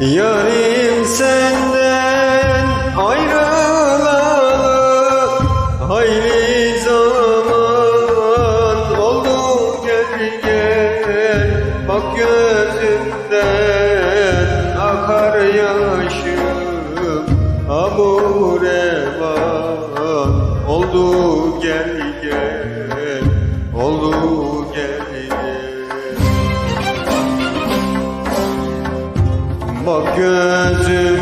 Yarim senden ayrılalı Hayli zaman oldu gel gel Bak gözümden akar yaşım Amur oldu gel gel Oldu Bak gözümden